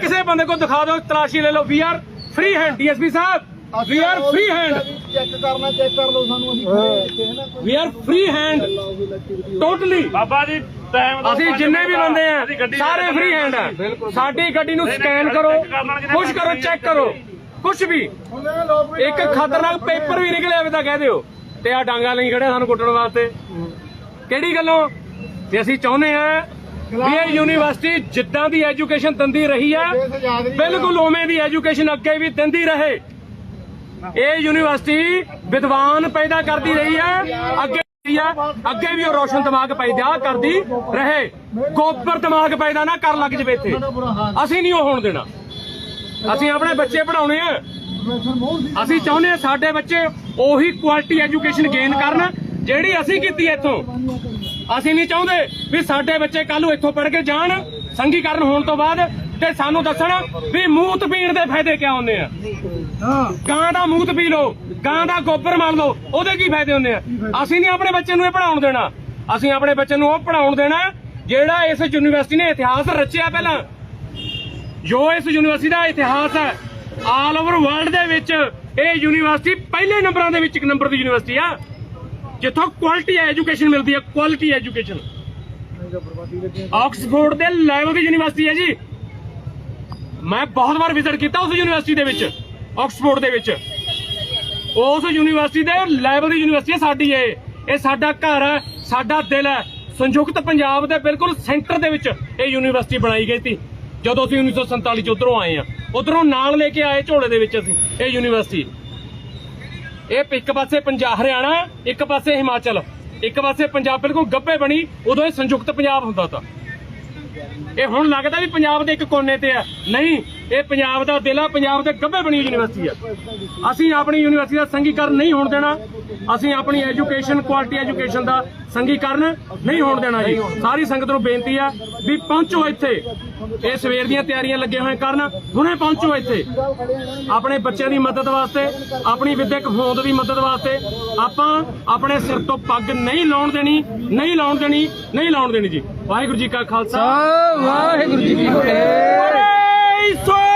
ਕਿਸੇ ਬੰਦੇ ਕੋ ਦਿਖਾ ਦਿਓ ਤਲਾਸ਼ੀ ਲੈ ਲਓ। We are free hand DSP Sahib. We are free hand check ਕਰਨਾ ਚੈੱਕ ਕਰ ਲਓ ਸਾਨੂੰ ਅਸੀਂ we are free hand totally Baba ji time ਅਸੀਂ ਜਿੰਨੇ ਵੀ ਬੰਦੇ ਆ ਸਾਰੇ ਫ੍ਰੀ ਹੈਂਡ ਆ। ਸਾਡੀ ਗੱਡੀ ਨੂੰ ਸਕੈਨ ਕਰੋ ਕੁਝ ਕਰੋ ਚੈੱਕ ਕਰੋ। ਕੁਝ ਵੀ। ਇੱਕ ਖਤਰਨਾਕ ਪੇਪਰ ਵੀ ਨਿਕਲਿਆ ਵੀ ਤਾਂ ਕਹਿ ਦਿਓ। ਤੇ ਆ ਡਾਂਗਾ ਲਈ ਖੜੇ ਸਾਨੂੰ ਕੁੱਟਣ ਵਾਸਤੇ। ਕਿਹੜੀ ਗੱਲੋਂ? ਤੇ ਅਸੀਂ ਚਾਹੁੰਦੇ ਆ ਵੀ ਇਹ ਯੂਨੀਵਰਸਿਟੀ ਜਿੱਦਾਂ ਦੀ ਐਜੂਕੇਸ਼ਨ ਦਿੰਦੀ ਰਹੀ ਆ ਬਿਲਕੁਲ ਉਵੇਂ ਦੀ ਐਜੂਕੇਸ਼ਨ ਅੱਗੇ ਵੀ ਦਿੰਦੀ ਰਹੇ। ਇਹ ਯੂਨੀਵਰਸਿਟੀ ਵਿਦਵਾਨ ਪੈਦਾ ਕਰਦੀ ਰਹੀ ਹੈ ਅੱਗੇ ਹੈ, ਅੱਗੇ ਵੀ ਉਹ ਰੋਸ਼ਨ ਦਿਮਾਗ ਪੈਦਾ ਕਰਦੀ ਰਹੇ। ਗੋਬਰ ਦਿਮਾਗ ਪੈਦਾ ਨਾ ਕਰ ਲੱਗ ਜਵੇ ਇੱਥੇ। ਅਸੀਂ ਨਹੀਂ ਉਹ ਹੋਣ ਦੇਣਾ। ਅਸੀਂ ਆਪਣੇ ਬੱਚੇ ਪੜਾਉਣੇ ਆ। ਅਸੀਂ ਚਾਹੁੰਦੇ ਆ ਸਾਡੇ ਬੱਚੇ ਉਹੀ ਕੁਆਲਿਟੀ ਐਜੂਕੇਸ਼ਨ ਗੇਨ ਕਰਨ ਜਿਹੜੀ ਅਸੀਂ ਕੀਤੀ ਇੱਥੋਂ। ਅਸੀਂ ਨਹੀਂ ਚਾਹੁੰਦੇ ਵੀ ਸਾਡੇ ਬੱਚੇ ਕੱਲ ਨੂੰ ਇੱਥੋਂ ਪੜ੍ਹ ਕੇ ਜਾਣ ਸੰਘੀਕਰਨ ਹੋਣ ਤੋਂ ਬਾਅਦ ਤੇ ਸਾਨੂੰ ਦੱਸਣ ਵੀ ਮੂਤ ਪੀਣ ਦੇ ਫਾਇਦੇ ਕਿਆ ਹੁੰਦੇ ਆ। ਗਾਂ ਦਾ ਮੂਤ ਪੀ ਲਓ ਗਾਂ ਦਾ ਗੋਬਰ ਮੰਨ ਲਓ ਉਹਦੇ ਕੀ ਫਾਇਦੇ ਹੁੰਦੇ ਆ? ਅਸੀਂ ਨਹੀਂ ਆਪਣੇ ਬੱਚੇ ਨੂੰ ਇਹ ਪੜਾਉਣ ਦੇਣਾ। ਅਸੀਂ ਆਪਣੇ ਬੱਚੇ ਨੂੰ ਉਹ ਪੜਾਉਣ ਦੇਣਾ ਜਿਹੜਾ ਇਸ ਯੂਨੀਵਰਸਿਟੀ ਨੇ ਇਤਿਹਾਸ ਰਚਿਆ ਪਹਿਲਾਂ। ਜੋ ਇਸ ਯੂਨੀਵਰਸਿਟੀ ਦਾ ਇਤਿਹਾਸ ਹੈ ਆਲ ਓਵਰ ਵਰਲਡ ਦੇ ਵਿੱਚ ਇਹ ਯੂਨੀਵਰਸਿਟੀ ਪਹਿਲੇ ਨੰਬਰਾਂ ਦੇ ਵਿੱਚ ਇੱਕ ਨੰਬਰ ਦੀ ਯੂਨੀਵਰਸਿਟੀ ਆ। ਜਿੱਥੋਂ ਕੁਆਲਿਟੀ ਐਜੂਕੇਸ਼ਨ ਮਿਲਦੀ ਹੈ ਕੁਆਲਿਟੀ ਐਜੂਕੇਸ਼ਨ ਆਕਸਫੋਰਡ ਦੇ ਲੈਵਲ ਦੀ ਯੂਨੀਵਰਸਿਟੀ ਹੈ ਜੀ। ਮੈਂ ਬਹੁਤ ਵਾਰ ਵਿਜ਼ਿਟ ਕੀਤਾ ਉਸ ਯੂਨੀਵਰਸਿਟੀ ਦੇ ਵਿੱਚ ਆਕਸਫੋਰਡ ਦੇ ਵਿੱਚ। ਉਸ ਯੂਨੀਵਰਸਿਟੀ ਦੇ ਲੈਵਲ ਦੀ ਯੂਨੀਵਰਸਿਟੀ ਹੈ ਸਾਡੀ ਇਹ। ਇਹ ਸਾਡਾ ਘਰ ਹੈ, ਸਾਡਾ ਦਿਲ ਹੈ। ਸੰਯੁਕਤ ਪੰਜਾਬ ਦੇ ਬਿਲਕੁਲ ਸੈਂਟਰ ਦੇ ਵਿੱਚ ਇਹ ਯੂਨੀਵਰਸਿਟੀ ਬਣਾਈ ਗਈ ਸੀ। ਜਦੋਂ ਅਸੀਂ 1947 ਚ ਉਧਰੋਂ ਆਏ ਆ ਉਧਰੋਂ ਨਾਲ ਲੈ ਕੇ ਆਏ ਝੋਲੇ ਦੇ ਵਿੱਚ ਅਸੀਂ, ਇਹ ਯੂਨੀਵਰਸਿਟੀ। ਇਹ ਇੱਕ ਪਾਸੇ ਪੰਜਾਬ ਹਰਿਆਣਾ ਇੱਕ ਪਾਸੇ ਹਿਮਾਚਲ। ਇੱਕ ਪਾਸੇ ਪੰਜਾਬ ਬਿਲਕੁਲ ਗੱਭੇ ਬਣੀ, ਉਦੋਂ ਇਹ ਸੰਯੁਕਤ ਪੰਜਾਬ ਹੁੰਦਾ ਤਾਂ। ਇਹ ਹੁਣ ਲੱਗਦਾ ਵੀ ਪੰਜਾਬ ਦੇ ਇੱਕ ਕੋਨੇ ਤੇ ਆ ਨਹੀਂ ਇਹ ਪੰਜਾਬ ਦਾ ਦਿਲ ਆ, ਪੰਜਾਬ ਦੇ ਗੱਭੇ ਬਣੀ ਯੂਨੀਵਰਸਿਟੀ ਆ। ਅਸੀਂ ਆਪਣੀ ਯੂਨੀਵਰਸਿਟੀ ਦਾ ਸੰਘੀਕਰਨ ਨਹੀਂ ਹੋਣ ਦੇਣਾ। ਅਸੀਂ ਆਪਣੀ ਐਜੂਕੇਸ਼ਨ, ਕੁਆਲਿਟੀ ਐਜੂਕੇਸ਼ਨ ਦਾ ਸੰਘੀਕਰਨ ਨਹੀਂ ਹੋਣ ਦੇਣਾ ਜੀ। ਸਾਰੀ ਸੰਗਤ ਨੂੰ ਬੇਨਤੀ ਆ ਵੀ ਪਹੁੰਚੋ ਇੱਥੇ। ਇਹ ਸਵੇਰ ਦੀਆਂ ਤਿਆਰੀਆਂ ਲੱਗੇ ਹੋਏ ਕਰਨ। ਹੁਣੇ ਪਹੁੰਚੋ ਇੱਥੇ। ਆਪਣੇ ਬੱਚਿਆਂ ਦੀ ਮਦਦ ਵਾਸਤੇ, ਆਪਣੀ ਵਿਦਿਅਕ ਹੋਂਦ ਦੀ ਮਦਦ ਵਾਸਤੇ ਆਪਾਂ ਆਪਣੇ ਸਿਰ ਤੋਂ ਪੱਗ ਨਹੀਂ ਲਾਉਣ ਦੇਣੀ, ਨਹੀਂ ਲਾਉਣ ਦੇਣੀ, ਨਹੀਂ ਲਾਉਣ ਦੇਣੀ ਜੀ। ਵਾਹਿਗੁਰੂ ਜੀ ਕਾ ਖਾਲਸਾ। ਵਾਹਿਗੁਰੂ ਜੀ ਕੀ ਫਤਿਹ। ਬੋਲੇ ਸੋ